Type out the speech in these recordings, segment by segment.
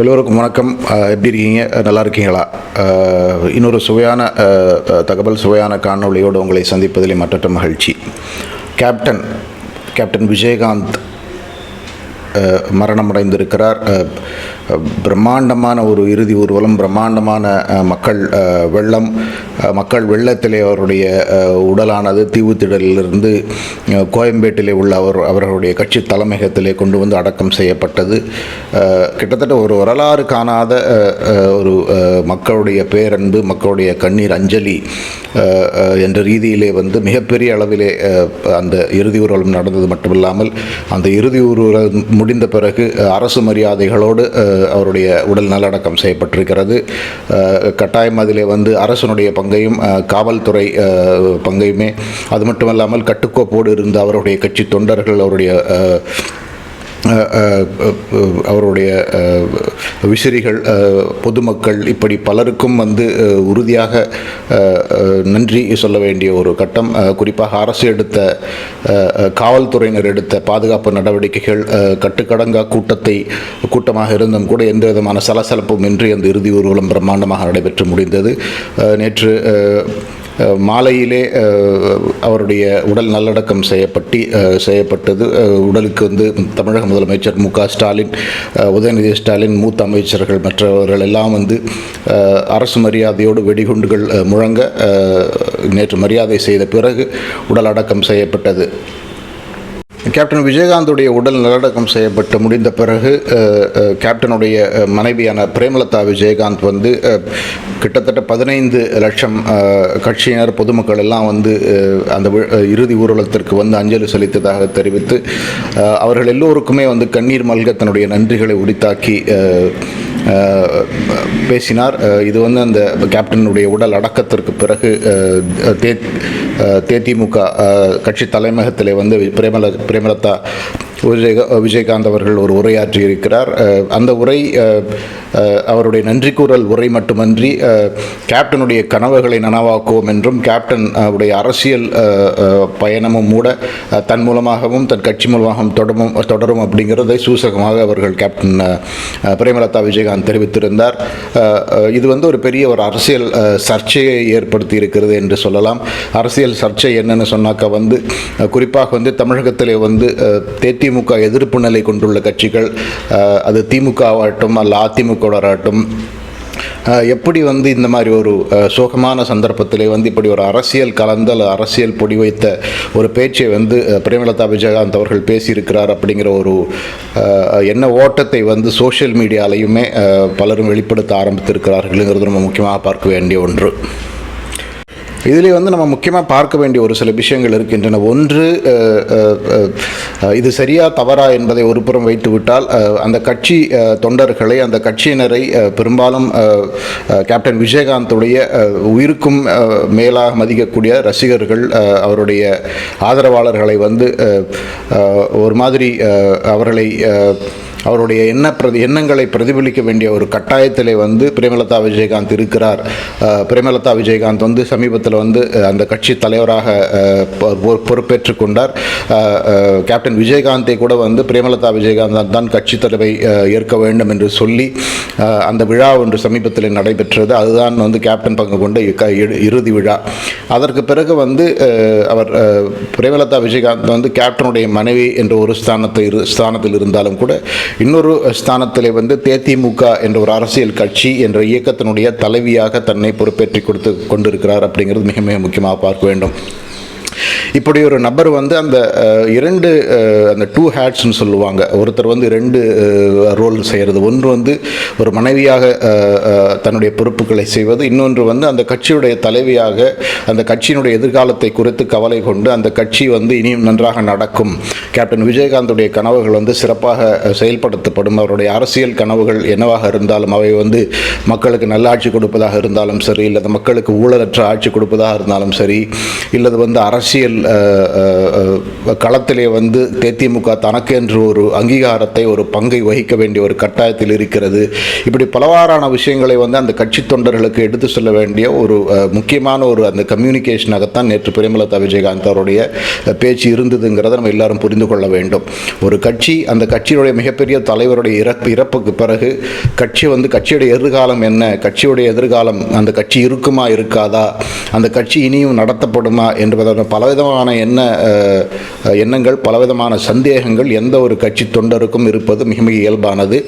எல்லோருக்கும் வணக்கம். எப்படி இருக்கீங்க? நல்லா இருக்கீங்களா? இன்னொரு சுவையான தகவல் சுவையான காணொலியோடு உங்களை சந்திப்பதில் மற்றற்ற மகிழ்ச்சி. கேப்டன் கேப்டன் விஜயகாந்த் மரணமடைந்திருக்கிறார். பிரம்மாண்டமான ஒரு இறுதி ஊர்வலம் பிரம்மாண்டமான மக்கள் வெள்ளம் மக்கள் வெள்ளத்திலே அவருடைய உடலானது தீவுத்திடலிலிருந்து கோயம்பேட்டிலே உள்ள அவர் அவர்களுடைய கட்சி தலைமையகத்திலே கொண்டு வந்து அடக்கம் செய்யப்பட்டது. கிட்டத்தட்ட ஒரு வரலாறு காணாத ஒரு மக்களுடைய பேரன்பு மக்களுடைய கண்ணீர் அஞ்சலி என்ற ரீதியிலே வந்து மிகப்பெரிய அளவிலே அந்த இறுதி ஊர்வலம் நடந்தது மட்டுமில்லாமல் அந்த இறுதி ஊர்வலம் முடிந்த பிறகு அரசு மரியாதைகளோடு அவருடைய உடல் நல்லடக்கம் செய்யப்பட்டிருக்கிறது. கட்டாயம் அதிலே வந்து அரசனுடைய பங்கையும் காவல்துறை பங்கையுமே அது மட்டுமல்லாமல் கட்டுக்கோப்போடு இருந்த அவருடைய கட்சி தொண்டர்கள் அவருடைய அவருடைய விசிறிகள் பொதுமக்கள் இப்படி பலருக்கும் வந்து உறுதியாக நன்றி சொல்ல வேண்டிய ஒரு கட்டம். குறிப்பாக அரசு எடுத்த காவல்துறையினர் எடுத்த பாதுகாப்பு நடவடிக்கைகள் கட்டுக்கடங்கா கூட்டத்தை கூட்டமாக இருந்தும் கூட எந்த விதமான சலசலப்பும் இன்றி அந்த இறுதி ஊர்வலம் பிரம்மாண்டமாக நடைபெற்று முடிந்தது. நேற்று மாலையிலே அவருடைய உடல் நல்லடக்கம் செய்யப்பட்டு செய்யப்பட்டது. உடலுக்கு வந்து தமிழக முதலமைச்சர் மு க ஸ்டாலின் உதயநிதி ஸ்டாலின் மூத்த அமைச்சர்கள் மற்றவர்கள் எல்லாம் வந்து அரசு மரியாதையோடு வெடிகுண்டுகள் முழங்க நேற்று மரியாதை செய்த பிறகு உடல் அடக்கம் செய்யப்பட்டது. கேப்டன் விஜயகாந்துடைய உடல் நல்லடக்கம் செய்யப்பட்டு முடிந்த பிறகு கேப்டனுடைய மனைவியான பிரேமலதா விஜயகாந்த் வந்து கிட்டத்தட்ட பதினைந்து லட்சம் கட்சியினர் பொதுமக்கள் எல்லாம் வந்து அந்த இறுதி ஊர்வலத்திற்கு வந்து அஞ்சலி செலுத்தியதாக தெரிவித்து அவர்கள் எல்லோருக்குமே வந்து கண்ணீர் மல்க தன்னுடைய நன்றிகளை உரித்தாக்கி பேசினார். இது வந்து அந்த கேப்டனுடைய உடல் அடக்கத்திற்கு பிறகு தே தேதிமுக கட்சி தலைமையகத்தில் வந்து பிரேமல பிரேமலதா விஜய விஜயகாந்த் அவர்கள் ஒரு உரையாற்றி இருக்கிறார் அந்த உரை அவருடைய நன்றி கூறல் உரை மட்டுமன்றி கேப்டனுடைய கனவுகளை நனவாக்குவோம் என்றும் கேப்டன் அவருடைய உடைய அரசியல் பயணமும் கூட தன் மூலமாகவும் தன் கட்சி மூலமாகவும் தொடரும் தொடரும் அப்படிங்கிறதை சூசகமாக அவர்கள் கேப்டன் பிரேமலதா விஜயகாந்த் தெரிவித்திருந்தார். இது வந்து ஒரு பெரிய ஒரு அரசியல் சர்ச்சையை ஏற்படுத்தி இருக்கிறது என்று சொல்லலாம். அரசியல் சர்ச்சை என்னன்னு சொன்னாக்கா வந்து குறிப்பாக வந்து தமிழகத்திலே வந்து தேத்தி தேதிமுக எதிர்ப்பு நிலை கொண்டுள்ள கட்சிகள் அது திமுக ஆகட்டும் அல்ல அதிமுகவராகட்டும் அஹ், எப்படி வந்து இந்த மாதிரி ஒரு சோகமான சந்தர்ப்பத்திலே வந்து இப்படி ஒரு அரசியல் கலந்த அரசியல் பொடி வைத்த ஒரு பேச்சை வந்து பிரேமலதா விஜயகாந்த் அவர்கள் பேசியிருக்கிறார் அப்படிங்கிற ஒரு என்ன ஓட்டத்தை வந்து சோஷியல் மீடியாலையுமே பலரும் வெளிப்படுத்த ஆரம்பித்திருக்கிறார்கள்ங்கிறது ரொம்ப முக்கியமாக பார்க்க வேண்டிய ஒன்று. இதிலே வந்து நம்ம முக்கியமாக பார்க்க வேண்டிய ஒரு சில விஷயங்கள் இருக்கின்றன. ஒன்று இது சரியா தவறா என்பதை ஒரு புறம் வைத்துவிட்டால் அந்த கட்சி தொண்டர்களை அந்த கட்சியினரை பெரும்பாலும் கேப்டன் விஜயகாந்துடைய உயிருக்கும் மேலாக மதிக்கக்கூடிய ரசிகர்கள் அவருடைய ஆதரவாளர்களை வந்து ஒரு மாதிரி அவர்களை அவருடைய எண்ண பிரதி எண்ணங்களை பிரதிபலிக்க வேண்டிய ஒரு கட்டாயத்திலே வந்து பிரேமலதா விஜயகாந்த் இருக்கிறார். பிரேமலதா விஜயகாந்த் வந்து சமீபத்தில் வந்து அந்த கட்சி தலைவராக பொ- பொ- பொறுப்பேற்றுக் கொண்டார். கேப்டன் விஜயகாந்தை கூட வந்து பிரேமலதா விஜயகாந்த் தான் கட்சி தலைவை ஏற்க வேண்டும் என்று சொல்லி அந்த விழா ஒன்று சமீபத்தில் நடைபெற்றது. அதுதான் வந்து கேப்டன் பங்கு கொண்ட இறுதி விழா. அதற்கு பிறகு வந்து அவர் பிரேமலதா விஜயகாந்த் வந்து கேப்டனுடைய மனைவி என்ற ஒரு ஸ்தானத்தை இரு ஸ்தானத்தில் இருந்தாலும் கூட இன்னொரு ஸ்தானத்திலே வந்து தேதிமுக என்ற ஒரு அரசியல் கட்சி என்ற இயக்கத்தினுடைய தலைவியாக தன்னை பொறுப்பேற்றி கொடுத்து கொண்டிருக்கிறார் அப்படிங்கிறது மிக மிக முக்கியமாக பார்க்க வேண்டும். இப்படி ஒரு நபர் வந்து அந்த இரண்டு அந்த டூ ஹேட்ஸ்னு சொல்லுவாங்க. ஒருத்தர் வந்து ரெண்டு ரோல் செய்கிறது ஒன்று வந்து ஒரு மனைவியாக தன்னுடைய பொறுப்புகளை செய்வது. இன்னொன்று வந்து அந்த கட்சியுடைய தலைவியாக அந்த கட்சியினுடைய எதிர்காலத்தை குறித்து கவலை கொண்டு அந்த கட்சி வந்து இனியும் நன்றாக நடக்கும். கேப்டன் விஜயகாந்துடைய கனவுகள் வந்து சிறப்பாக செயல்படுத்தப்படும். அவருடைய அரசியல் கனவுகள் என்னவாக இருந்தாலும் அவை வந்து மக்களுக்கு நல்லாட்சி கொடுப்பதாக இருந்தாலும் சரி இல்லை மக்களுக்கு ஊழலற்ற ஆட்சி கொடுப்பதாக இருந்தாலும் சரி இல்லது வந்து அரசியல் அரசியல் களத்திலே வந்து தேதிமுக தனக்கு என்று ஒரு அங்கீகாரத்தை ஒரு பங்கை வகிக்க வேண்டிய ஒரு கட்டாயத்தில் இருக்கிறது. இப்படி பலவாறான விஷயங்களை வந்து அந்த கட்சி தொண்டர்களுக்கு எடுத்து சொல்ல வேண்டிய ஒரு முக்கியமான ஒரு அந்த கம்யூனிகேஷனாகத்தான் நேற்று பிரேமலதா விஜயகாந்த் அவருடைய பேச்சு இருந்ததுங்கிறத நம்ம எல்லாரும் புரிந்து கொள்ள வேண்டும். ஒரு கட்சி அந்த கட்சியுடைய மிகப்பெரிய தலைவருடைய இறப்பு இறப்புக்கு பிறகு கட்சி வந்து கட்சியுடைய எதிர்காலம் என்ன கட்சியுடைய எதிர்காலம் அந்த கட்சி இருக்குமா இருக்காதா அந்த கட்சி இனியும் நடத்தப்படுமா என்பதான பலவிதமான எண்ண எண்ணங்கள் பலவிதமான சந்தேகங்கள் எந்த ஒரு கட்சி தொண்டருக்கும் இருப்பது மிக மிக இயல்பானது.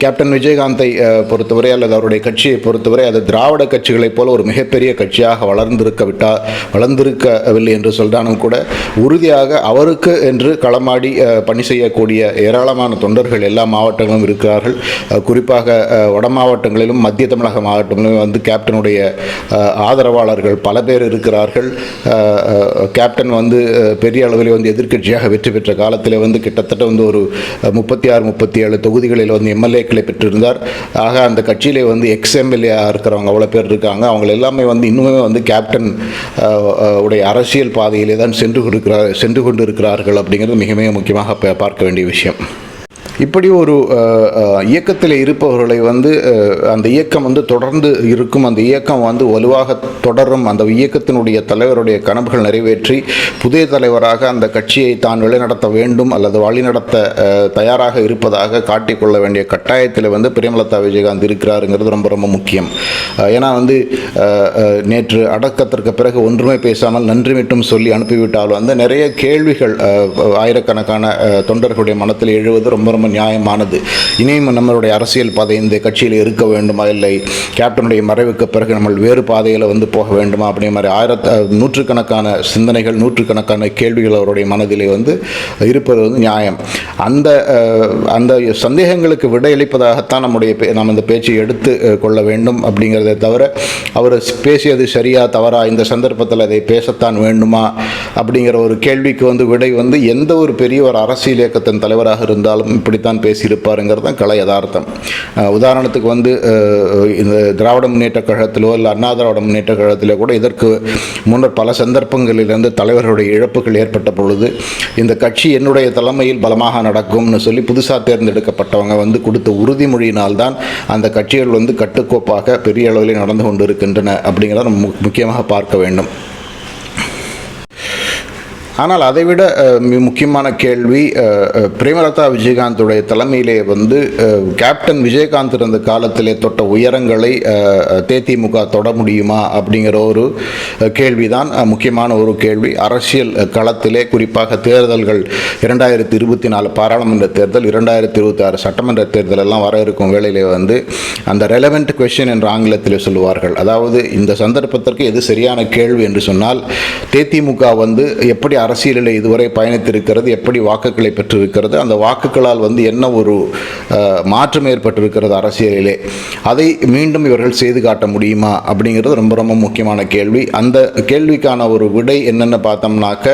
கேப்டன் விஜயகாந்தை பொறுத்தவரை அல்லது அவருடைய கட்சியை பொறுத்தவரை அது திராவிட கட்சிகளைப் போல ஒரு மிகப்பெரிய கட்சியாக வளர்ந்திருக்க விட்டா வளர்ந்திருக்கவில்லை என்று சொல்றாலும் கூட உறுதியாக அவருக்கு என்று களமாடி பணி செய்யக்கூடிய ஏராளமான தொண்டர்கள் எல்லா மாவட்டங்களும் இருக்கிறார்கள். குறிப்பாக வட மாவட்டங்களிலும் மத்திய தமிழக மாவட்டங்களிலும் வந்து கேப்டனுடைய ஆதரவாளர்கள் பல பேர் இருக்கிறார்கள். கேப்டன் வந்து பெரிய அளவில் வந்து எதிர்க்கட்சியாக வெற்றி பெற்ற காலத்தில் வந்து கிட்டத்தட்ட வந்து ஒரு முப்பத்தி ஆறு முப்பத்தி ஏழு தொகுதிகளில் வந்து எம்எல்ஏக்களை பெற்றிருந்தார். ஆக அந்த கட்சியிலே வந்து எக்ஸ் எம்எல்ஏ இருக்கிறவங்க அவ்வளோ பேர் இருக்காங்க. அவங்க எல்லாமே வந்து இன்னுமே வந்து கேப்டன் உடைய அரசியல் பாதையிலே தான் சென்று கொடுக்கிறார் சென்று கொண்டு இருக்கிறார்கள் அப்படிங்கிறது மிக மிக முக்கியமாக பார்க்க வேண்டிய விஷயம். இப்படி ஒரு இயக்கத்தில் இருப்பவர்களை வந்து அந்த இயக்கம் வந்து தொடர்ந்து இருக்கும். அந்த இயக்கம் வந்து வலுவாக தொடரும். அந்த இயக்கத்தினுடைய தலைவருடைய கனவுகள் நிறைவேற்றி புதிய தலைவராக அந்த கட்சியை தான் வழிநடத்த வேண்டும் அல்லது வழிநடத்த தயாராக இருப்பதாக காட்டிக்கொள்ள வேண்டிய கட்டாயத்தில் வந்து பிரேமலதா விஜயகாந்த் இருக்கிறாருங்கிறது ரொம்ப ரொம்ப முக்கியம். ஏன்னா வந்து நேற்று அடக்கத்திற்கு பிறகு ஒன்றுமே பேசாமல் நன்றி மட்டும் சொல்லி அனுப்பிவிட்டாலும் வந்து நிறைய கேள்விகள் ஆயிரக்கணக்கான தொண்டர்களுடைய மனத்தில் எழுவது ரொம்ப ரொம்ப நியாயமானது. இனியும் நம்மளுடைய அரசியல் பாதை இந்த கட்சியில் இருக்க வேண்டுமா? இல்லை கேப்டனுடைய மறைவுக்கு பிறகு நம்ம வேறு பாதையில் வந்து போக வேண்டுமா? அப்படிங்கிற மாதிரி ஆயிரத்து நூற்றுக்கணக்கான சிந்தனைகள் நூற்றுக்கணக்கான கேள்விகள் அவருடைய மனதிலே வந்து இருப்பது வந்து நியாயம். அந்த அந்த சந்தேகங்களுக்கு விடையளிப்பதாகத்தான் நம்முடைய பே- நாம் இந்த பேச்சை எடுத்து கொள்ள வேண்டும் அப்படிங்கிறத தவிர அவர் பேசியது சரியா தவறா இந்த சந்தர்ப்பத்தில் அதை பேசத்தான் வேண்டுமா? அப்படிங்கிற ஒரு கேள்விக்கு வந்து விடை வந்து எந்த ஒரு பெரிய ஒரு அரசியல் இயக்கத்தின் தலைவராக இருந்தாலும் இப்படித்தான் பேசியிருப்பாருங்கிறது தான் கலை யதார்த்தம். உதாரணத்துக்கு வந்து இந்த திராவிட முன்னேற்ற கழகத்திலோ இல்லை அண்ணா திராவிட முன்னேற்ற கழகத்திலோ கூட இதற்கு முன்னர் பல சந்தர்ப்பங்களிலிருந்து தலைவர்களுடைய இழப்புகள் ஏற்பட்ட பொழுது இந்த கட்சி என்னுடைய தலைமையில் பலமாக நடக்கும்னு சொல்லி புதுசாக தேர்ந்தெடுக்கப்பட்டவங்க வந்து கொடுத்த உறுதிமொழியினால்தான் அந்த கட்சிகள் வந்து கட்டுக்கோப்பாக பெரிய அளவில் நடந்து கொண்டு இருக்கின்றன அப்படிங்கிறத நம்ம மு- முக்கியமாக பார்க்க வேண்டும். ஆனால் அதைவிட மிக முக்கியமான கேள்வி பிரேமலதா விஜயகாந்துடைய தலைமையிலே வந்து கேப்டன் விஜயகாந்த் இருந்த காலத்திலே தொட்ட உயரங்களை தேதிமுக தொட முடியுமா அப்படிங்கிற ஒரு கேள்விதான் முக்கியமான ஒரு கேள்வி. அரசியல் களத்திலே குறிப்பாக தேர்தல்கள் இரண்டாயிரத்தி இருபத்தி நாலு பாராளுமன்ற தேர்தல் இரண்டாயிரத்தி இருபத்தி ஆறு சட்டமன்ற தேர்தல் எல்லாம் வர இருக்கும் வேளையிலே வந்து அந்த ரெலவெண்ட் கொஷின் என்ற ஆங்கிலத்தில் சொல்லுவார்கள். அதாவது இந்த சந்தர்ப்பத்திற்கு எது சரியான கேள்வி என்று சொன்னால் தேதிமுக வந்து எப்படி அரசியலில் இதுவரை பயணித்திருக்கிறது எப்படி வாக்குகளை பெற்றிருக்கிறது அந்த வாக்குகளால் வந்து என்ன ஒரு மாற்றம் ஏற்பட்டிருக்கிறது அரசியலிலே அதை மீண்டும் இவர்கள் செய்து காட்ட முடியுமா அப்படிங்கிறது ரொம்ப ரொம்ப முக்கியமான கேள்வி. அந்த கேள்விக்கான ஒரு விடை என்னென்னு பார்த்தோம்னாக்க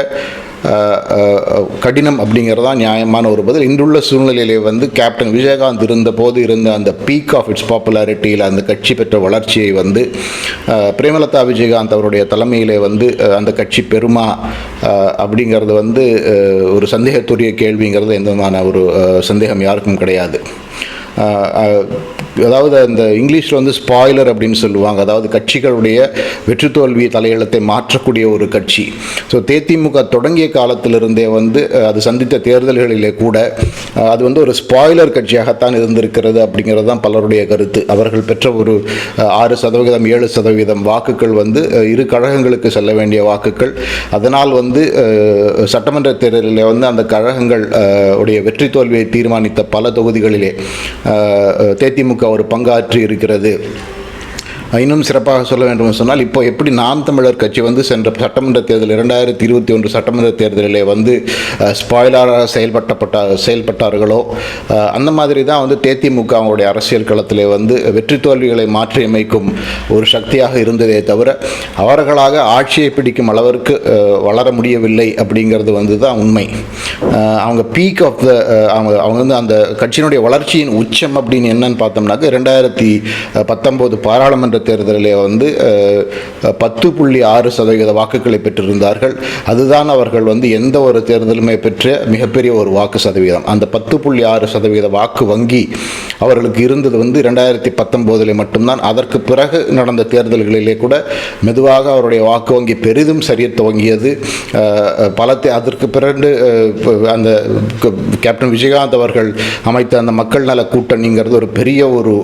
கடினம் அப்படிங்கிறதா நியாயமான ஒரு பதில். இன்றுள்ள சூழ்நிலையிலே வந்து கேப்டன் விஜயகாந்த் இருந்த போது இருந்த அந்த பீக் ஆஃப் இட்ஸ் பாப்புலாரிட்டியில் அந்த கட்சி பெற்ற வளர்ச்சியை வந்து பிரேமலதா விஜயகாந்த் அவருடைய தலைமையிலே வந்து அந்த கட்சி பெருமா அப்படிங்கிறது வந்து ஒரு சந்தேகத்துரிய கேள்விங்கிறது எந்த விதமான ஒரு சந்தேகம் யாருக்கும் கிடையாது. அதாவது அந்த இங்கிலீஷில் வந்து ஸ்பாய்லர் அப்படின்னு சொல்லுவாங்க. அதாவது கட்சிகளுடைய வெற்றி தோல்வி தலையெழுத்தை மாற்றக்கூடிய ஒரு கட்சி. ஸோ தேதிமுக தொடங்கிய காலத்திலிருந்தே வந்து அது சந்தித்த தேர்தல்களிலே கூட அது வந்து ஒரு ஸ்பாய்லர் கட்சியாகத்தான் இருந்திருக்கிறது அப்படிங்கிறது தான் பலருடைய கருத்து. அவர்கள் பெற்ற ஒரு ஆறு சதவிகிதம் ஏழு சதவீதம் வாக்குகள் வந்து இரு கழகங்களுக்கு செல்ல வேண்டிய வாக்குகள். அதனால் வந்து சட்டமன்ற தேர்தலில் வந்து அந்த கழகங்கள் உடைய வெற்றி தோல்வியை தீர்மானித்த பல தொகுதிகளிலே தேதிமுக ஒரு பங்காற்றி இருக்கிறது இன்னும் சிறப்பாக சொல்ல வேண்டும் என்று சொன்னால் இப்போ எப்படி நாம் தமிழர் கட்சி வந்து சென்ற சட்டமன்ற தேர்தல் இரண்டாயிரத்தி இருபத்தி ஒன்று சட்டமன்ற தேர்தலிலே வந்து ஸ்பாய்லராக செயல்பட்டப்பட்ட செயல்பட்டார்களோ அந்த மாதிரி தான் வந்து தேதிமுக அவங்களுடைய அரசியல் களத்திலே வந்து வெற்றி தோல்விகளை மாற்றியமைக்கும் ஒரு சக்தியாக இருந்ததே தவிர அவர்களாக ஆட்சியை பிடிக்கும் அளவிற்கு வளர முடியவில்லை அப்படிங்கிறது வந்து தான் உண்மை. அவங்க பீக் ஆஃப் த அவங்க அவங்க வந்து அந்த கட்சியினுடைய வளர்ச்சியின் உச்சம் அப்படின்னு என்னன்னு பார்த்தோம்னாக்க ரெண்டாயிரத்தி பத்தொம்போது பாராளுமன்ற சட்டமன்ற தேர்தலிலே வந்து பத்து புள்ளி ஆறு சதவீத வாக்குகளை பெற்றிருந்தார்கள். அதுதான் அவர்கள் வந்து எந்த ஒரு தேர்தலுமே பெற்ற மிகப்பெரிய ஒரு வாக்கு சதவீதம். அந்த பத்து புள்ளி ஆறு சதவீத வாக்கு வங்கி அவர்களுக்கு இருந்தது வந்து ரெண்டாயிரத்தி பத்தொம்போதிலே மட்டும்தான். அதற்கு பிறகு நடந்த தேர்தல்களிலே கூட மெதுவாக அவருடைய வாக்கு வங்கி பெரிதும் சரிய துவங்கியது. பல அதற்கு பிறகு அந்த கேப்டன் விஜயகாந்த் அவர்கள் அமைத்த அந்த மக்கள் நல கூட்டணிங்கிறது ஒரு பெரிய ஒரு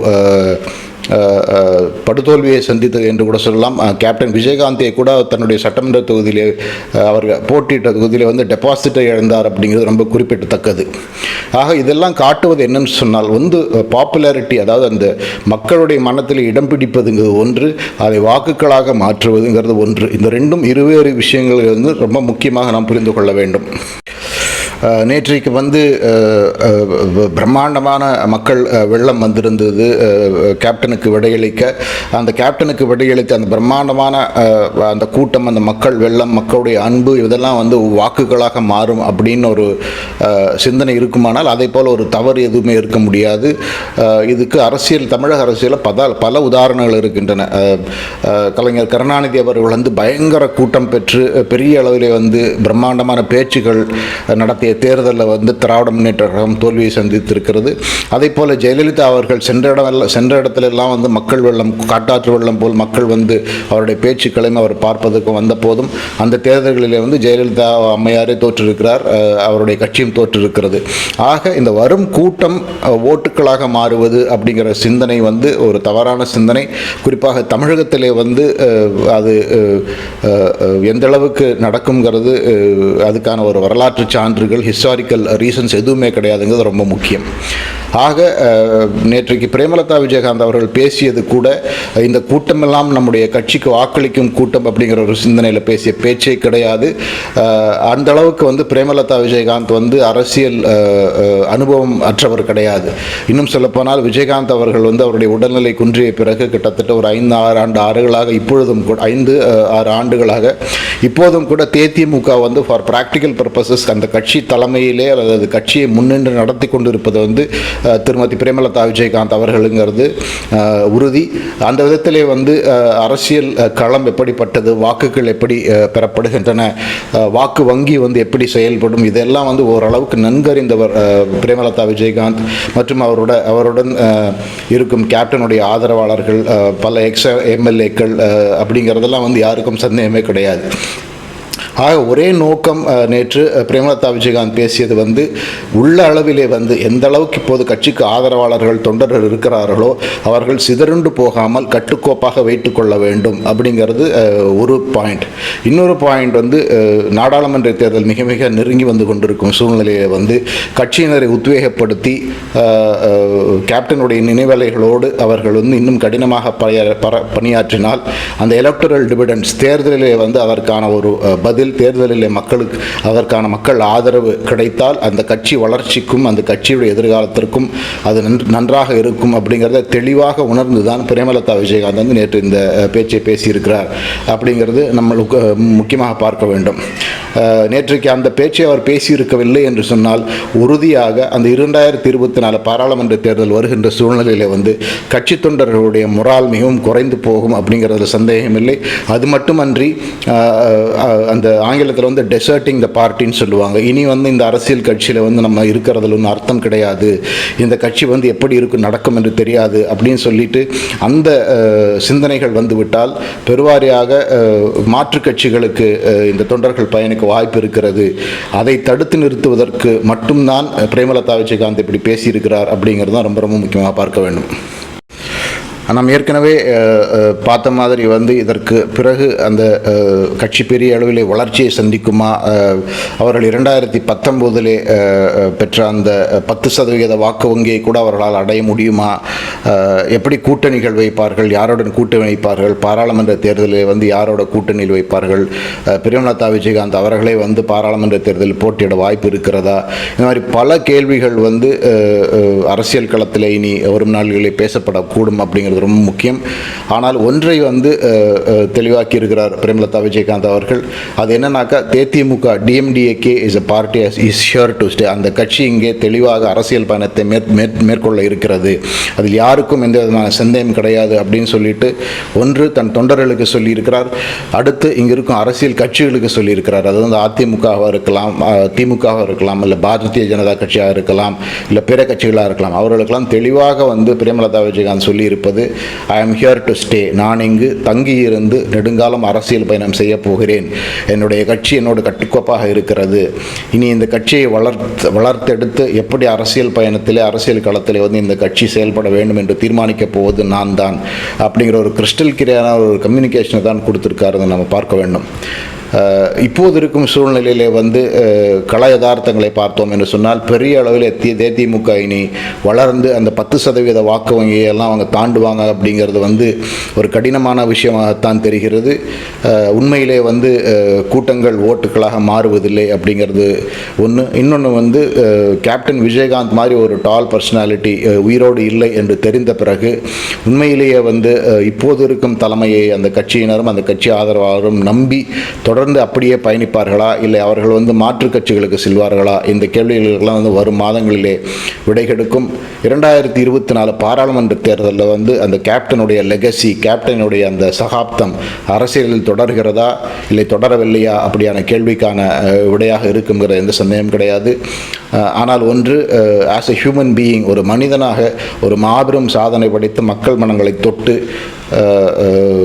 படுதோல்வியை சந்தித்தது என்று கூட சொல்லலாம். கேப்டன் விஜயகாந்தை கூட தன்னுடைய சட்டமன்ற தொகுதியிலே அவர் போட்டியிட்ட தொகுதியிலே வந்து டெபாசிட்டை இழந்தார் அப்படிங்கிறது ரொம்ப குறிப்பிடத்தக்கது. ஆக இதெல்லாம் காட்டுவது என்னன்னு சொன்னால் வந்து பாப்புலாரிட்டி அதாவது அந்த மக்களுடைய மனத்தில் இடம் பிடிப்பதுங்கிறது ஒன்று அதை வாக்குகளாக மாற்றுவதுங்கிறது ஒன்று. இந்த ரெண்டும் இருவேறு விஷயங்கள் வந்து ரொம்ப முக்கியமாக நாம் புரிந்து கொள்ள வேண்டும். நேற்றைக்கு வந்து பிரம்மாண்டமான மக்கள் வெள்ளம் வந்திருந்தது. கேப்டனுக்கு விடையளிக்க அந்த கேப்டனுக்கு விடையளித்த அந்த பிரம்மாண்டமான அந்த கூட்டம் அந்த மக்கள் வெள்ளம் மக்களுடைய அன்பு இதெல்லாம் வந்து வாக்குகளாக மாறும் அப்படின்னு ஒரு சிந்தனை இருக்குமானால் அதே போல் ஒரு தவறு எதுவுமே இருக்க முடியாது. இதுக்கு அரசியல் தமிழக அரசியலில் பல பல உதாரணங்கள் இருக்கின்றன. கலைஞர் கருணாநிதி அவர்கள் வந்து பயங்கர கூட்டம் பெற்று பெரிய அளவிலே வந்து பிரம்மாண்டமான பேச்சுகள் நடத்தி நடத்திய தேர்தலில் வந்து திராவிட முன்னேற்ற கழகம் தோல்வியை சந்தித்திருக்கிறது. அதே போல் ஜெயலலிதா அவர்கள் சென்ற இடம் சென்ற இடத்துலெல்லாம் வந்து மக்கள் வெள்ளம் காட்டாற்று வெள்ளம் போல் மக்கள் வந்து அவருடைய பேச்சுக்களையும் அவர் பார்ப்பதற்கு வந்த போதும் அந்த தேர்தல்களிலே வந்து ஜெயலலிதா அம்மையாரே தோற்றிருக்கிறார் அவருடைய கட்சியும் தோற்றிருக்கிறது. ஆக இந்த வரும் கூட்டம் ஓட்டுக்களாக மாறுவது அப்படிங்கிற சிந்தனை வந்து ஒரு தவறான சிந்தனை. குறிப்பாக தமிழகத்திலே வந்து அது எந்தளவுக்கு எந்த அளவுக்கு நடக்குங்கிறது அதுக்கான ஒரு வரலாற்று சான்றுகள் ஹிஸ்டாரிக்கல் ரீசன்ஸ் எதுவுமே கிடையாதுங்கிறது ரொம்ப முக்கியம். ஆக நேற்றைக்கு பிரேமலதா விஜயகாந்த் அவர்கள் பேசியது கூட இந்த கூட்டமெல்லாம் நம்முடைய கட்சிக்கு வாக்களிக்கும் கூட்டம் அப்படிங்கிற ஒரு சிந்தனையில் பேசிய பேச்சே கிடையாது. அந்த அளவுக்கு வந்து பிரேமலதா விஜயகாந்த் வந்து அரசியல் அனுபவம் அற்றவர் கிடையாது. இன்னும் சொல்லப்போனால் விஜயகாந்த் அவர்கள் வந்து அவருடைய உடல்நிலை குன்றிய பிறகு கிட்டத்தட்ட ஒரு ஐந்து ஆறு ஆண்டு ஆறுகளாக இப்பொழுதும் கூட ஐந்து ஆறு ஆண்டுகளாக இப்போதும் கூட தேதிமுக வந்து ஃபார் ப்ராக்டிக்கல் பர்பசஸ் அந்த கட்சி தலைமையிலே அல்லது கட்சியை முன்னின்று நடத்தி கொண்டிருப்பது வந்து திருமதி பிரேமலதா விஜயகாந்த் அவர்களுங்கிறது உறுதி. அந்த விதத்திலே வந்து அரசியல் களம் எப்படிப்பட்டது வாக்குகள் எப்படி பெறப்படுகின்றன வாக்கு வங்கி வந்து எப்படி செயல்படும் இதெல்லாம் வந்து ஓரளவுக்கு நன்கறிந்தவர் பிரேமலதா விஜயகாந்த் மற்றும் அவரோட அவருடன் இருக்கும் கேப்டனுடைய ஆதரவாளர்கள் பல எக்ஸ் எம்எல்ஏக்கள் அப்படிங்கிறதெல்லாம் வந்து யாருக்கும் சந்தேகமே கிடையாது. ஆக ஒரே நோக்கம் நேற்று பிரேமலதா விஜயகாந்த் பேசியது வந்து உள்ள அளவிலே வந்து எந்த அளவுக்கு இப்போது கட்சிக்கு ஆதரவாளர்கள் தொண்டர்கள் இருக்கிறார்களோ அவர்கள் சிதறுண்டு போகாமல் கட்டுக்கோப்பாக வைத்துக்கொள்ள வேண்டும் அப்படிங்கிறது ஒரு பாயிண்ட் இன்னொரு பாயிண்ட் வந்து நாடாளுமன்ற தேர்தல் மிக மிக நெருங்கி வந்து கொண்டிருக்கும் சூழ்நிலையை வந்து கட்சியினரை உத்வேகப்படுத்தி கேப்டனுடைய நினைவலைகளோடு அவர்கள் வந்து இன்னும் கடினமாக பணியாற்றினால் அந்த எலக்டரல் டிவிடன்ஸ் தேர்தலிலே வந்து அதற்கான ஒரு பதில் தேர்தலில் தேர்தலிலே மக்களுக்கு அதற்கான மக்கள் ஆதரவு கிடைத்தால் அந்த கட்சி வளர்ச்சிக்கும் அந்த கட்சியுடைய எதிர்காலத்திற்கும் அது நன்றாக இருக்கும் அப்படிங்கிறத தெளிவாக உணர்ந்து தான் பிரேமலதா விஜயகாந்த் வந்து நேற்று இந்த பேச்சை பேசியிருக்கிறார். அப்படிங்கிறது நம்மளுக்கு முக்கியமாக பார்க்க வேண்டும். நேற்றைக்கு அந்த பேச்சை அவர் பேசியிருக்கவில்லை என்று சொன்னால் உறுதியாக அந்த இரண்டாயிரத்தி இருபத்தி நாலு பாராளுமன்ற தேர்தல் வருகின்ற சூழ்நிலையில் வந்து கட்சி தொண்டர்களுடைய முறால் மிகவும் குறைந்து போகும் அப்படிங்கிறதுல சந்தேகமில்லை. அது மட்டுமன்றி அந்த ஆங்கிலத்தில் வந்து டெசர்ட்டிங் த பார்ட்டின்னு சொல்லுவாங்க. இனி வந்து இந்த அரசியல் கட்சியில் வந்து நம்ம இருக்கிறதுல ஒன்றும் அர்த்தம் கிடையாது. இந்த கட்சி வந்து எப்படி இருக்கும் நடக்கும் என்று தெரியாது அப்படின்னு சொல்லிட்டு அந்த சிந்தனைகள் வந்துவிட்டால் பெருவாரியாக மாற்று கட்சிகளுக்கு இந்த தொண்டர்கள் பயணிக்க வாய்ப்பு இருக்கிறது. அதை தடுத்து நிறுத்துவதற்கு மட்டும்தான் பிரேமலதா விஜயகாந்த் இப்படி பேசியிருக்கிறார் அப்படிங்கிறது தான் ரொம்ப ரொம்ப முக்கியமாக பார்க்க வேண்டும். நாம் ஏற்கனவே பார்த்த மாதிரி வந்து இதற்கு பிறகு அந்த கட்சி பெரிய அளவிலே வளர்ச்சியை சந்திக்குமா அவர்கள் இரண்டாயிரத்தி பத்தொம்போதிலே பெற்ற அந்த பத்து சதவிகித வாக்கு வங்கியை கூட அவர்களால் அடைய முடியுமா எப்படி கூட்டணிகள் வைப்பார்கள் யாருடன் கூட்டணி வைப்பார்கள் பாராளுமன்ற தேர்தலில் வந்து யாரோட கூட்டணியில் வைப்பார்கள் பிரேமலதா விஜயகாந்த் அவர்களே வந்து பாராளுமன்ற தேர்தலில் போட்டியிட வாய்ப்பு இருக்கிறதா இந்த மாதிரி பல கேள்விகள் வந்து அரசியல் களத்தில் இனி வரும் நாள்களில் பேசப்படக்கூடும் அப்படிங்கிறது என்பது ரொம்ப முக்கியம். ஆனால் ஒன்றை வந்து தெளிவாக்கி இருக்கிறார் பிரேமலதா விஜயகாந்த் அவர்கள். அது என்னன்னாக்கா தேதிமுக DMDK is a party is sure to stay அந்த கட்சி இங்கே தெளிவாக அரசியல் பயணத்தை மேற் மேற்- மேற்கொள்ள இருக்கிறது. அதில் யாருக்கும் எந்த விதமான சந்தேகம் கிடையாது அப்படின்னு சொல்லிட்டு ஒன்று தன் தொண்டர்களுக்கு சொல்லியிருக்கிறார். அடுத்து இங்கே இருக்கும் அரசியல் கட்சிகளுக்கு சொல்லியிருக்கிறார். அது வந்து அதிமுகவாக இருக்கலாம் திமுகவாக இருக்கலாம் இல்லை பாரதிய ஜனதா கட்சியாக இருக்கலாம் இல்லை பிற கட்சிகளாக இருக்கலாம். அவர்களுக்கெல்லாம் தெளிவாக வந்து Premalatha Vijayakanth சொல்லியிருப்பது I am here to stay நான் இங்கு தங்கியிருந்து நெடுங்காலம் அரசியல் பயணம் செய்ய போகிறேன். என்னுடைய கட்சி என்னோட கட்டுக்கோப்பாக இருக்கிறது. இனி இந்த கட்சியை வளர்த்து வளர்த்தெடுத்து எப்படி அரசியல் பயணத்திலே அரசியல் களத்திலே வந்து இந்த கட்சி செயல்பட வேண்டும் என்று தீர்மானிக்கப் போவது நான் தான் அப்படிங்கிற ஒரு கிறிஸ்டல் கிரியான ஒரு கம்யூனிகேஷனை தான் கொடுத்துருக்காருன்னு நம்ம பார்க்க வேண்டும். இப்போது இருக்கும் சூழ்நிலையிலே வந்து அஹ், கள யதார்த்தங்களை பார்த்தோம் என்று சொன்னால் பெரிய அளவில் தேதிமுக இனி வளர்ந்து அந்த பத்து சதவீத வாக்கு வங்கியெல்லாம் அவங்க தாண்டுவாங்க அப்படிங்கிறது வந்து ஒரு கடினமான விஷயமாகத்தான் தெரிகிறது. உண்மையிலே வந்து கூட்டங்கள் ஓட்டுகளாக மாறுவதில்லை அப்படிங்கிறது ஒன்று இன்னொன்று வந்து கேப்டன் விஜயகாந்த் மாதிரி ஒரு டால் பர்சனாலிட்டி உயிரோடு இல்லை என்று தெரிந்த பிறகு உண்மையிலேயே வந்து இப்போது இருக்கும் தலைமையை அந்த கட்சியினரும் அந்த கட்சி ஆதரவாளரும் நம்பி தொடர்ந்து அப்படியே பயணிப்பார்களா? இல்லை அவர்கள் வந்து மாற்றுக் கட்சிகளுக்கு செல்வார்களா? இந்த கேள்விகளுக்கெல்லாம் வந்து வரும் மாதங்களிலே விடை கிடைக்கும். இரண்டாயிரத்தி இருபத்தி நாலு பாராளுமன்ற தேர்தலில் வந்து அந்த கேப்டனுடைய லெகசி கேப்டனுடைய அந்த சகாப்தம் அரசியலில் தொடர்கிறதா? இல்லை தொடரவில்லையா? அப்படியான கேள்விக்கான விடையாக இருக்குங்கிற எந்த சந்தேகம் கிடையாது. ஆனால் ஒன்று ஆஸ் எ ஹியூமன் பீயிங் ஒரு மனிதனாக ஒரு மாபெரும் சாதனை படைத்து மக்கள் மனங்களை தொட்டு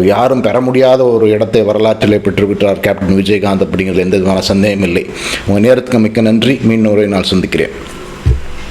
யாரும் பெற முடியாத ஒரு இடத்தை வரலாற்றிலே பெற்றுவிட்டார் கேப்டன் விஜயகாந்த் அப்படிங்கிறது எந்த விதமான சந்தேகம் இல்லை. உங்கள் நேரத்துக்கு மிக்க நன்றி. மீண்டும் ஒரு நாள் சந்திக்கிறேன்.